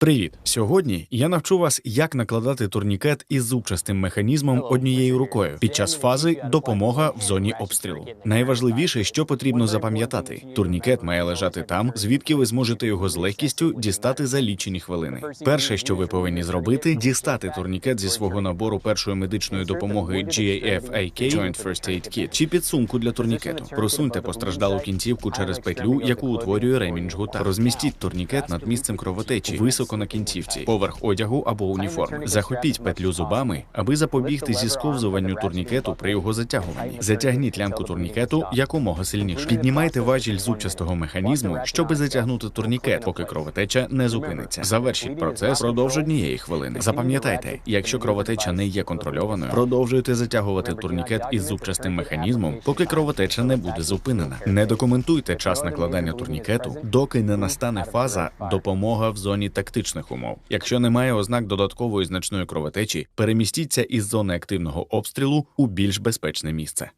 Привіт! Сьогодні я навчу вас, як накладати турнікет із зубчастим механізмом однією рукою під час фази допомога в зоні обстрілу. Найважливіше, що потрібно запам'ятати: турнікет має лежати там, звідки ви зможете його з легкістю дістати за лічені хвилини. Перше, що ви повинні зробити, дістати турнікет зі свого набору першої медичної допомоги GAF-AK Joint First Aid Kit чи підсумку для турнікету. Просуньте постраждалу кінцівку через петлю, яку утворює ремінь жгута. Розмістіть турнікет над місцем кровотечі, високо на кінцівці, поверх одягу або уніформи. Захопіть петлю зубами, аби запобігти зісковзуванню турнікету при його затягуванні. Затягніть лямку турнікету якомога сильніше. Піднімайте важіль зубчастого механізму, щоби затягнути турнікет, поки кровотеча не зупиниться. Завершіть процес продовж однієї хвилини. Запам'ятайте, якщо кровотеча не є контрольованою, продовжуйте затягувати турнікет із зубчастим механізмом, поки кровотеча не буде зупинена. Не документуйте час накладання турнікету, доки не настане фаза допомога в зоні тактичних умов. Якщо немає ознак додаткової значної кровотечі, перемістіться із зони активного обстрілу у більш безпечне місце.